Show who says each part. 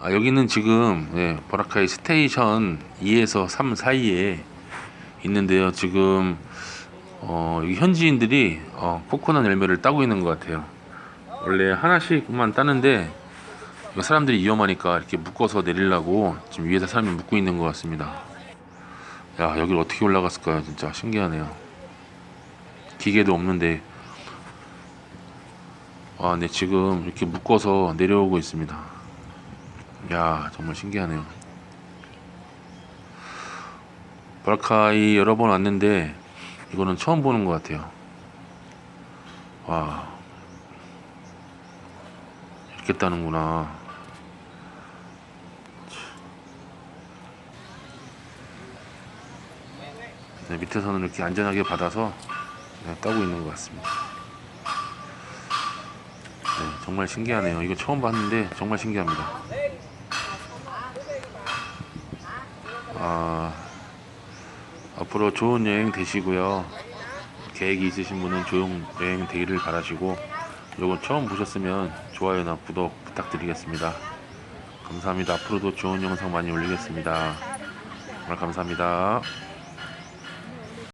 Speaker 1: 아, 여기는 지금 예, 버라카이 스테이션 2에서 3 사이에 있는데요. 지금 어, 현지인들이 어, 코코넛 열매를 따고 있는 것 같아요. 원래 하나씩만 따는데 사람들이 위험하니까 이렇게 묶어서 내리려고 지금 위에다 사람이 묶고 있는 것 같습니다. 야 여기를 어떻게 올라갔을까요? 진짜 신기하네요. 기계도 없는데 아, 네 지금 이렇게 묶어서 내려오고 있습니다. 야 정말 신기하네요. 바라카이 여러 번 왔는데 이거는 처음 보는 것 같아요. 와 이렇게 따는구나. 네, 밑에서는 이렇게 안전하게 받아서 네, 따고 있는 것 같습니다. 네, 정말 신기하네요. 이거 처음 봤는데 정말 신기합니다. 아, 앞으로 좋은 여행 되시고요. 계획이 있으신 분은 좋은 여행 되기를 바라시고, 이거 처음 보셨으면 좋아요나 구독 부탁드리겠습니다. 감사합니다. 앞으로도 좋은 영상 많이 올리겠습니다. 정말 감사합니다.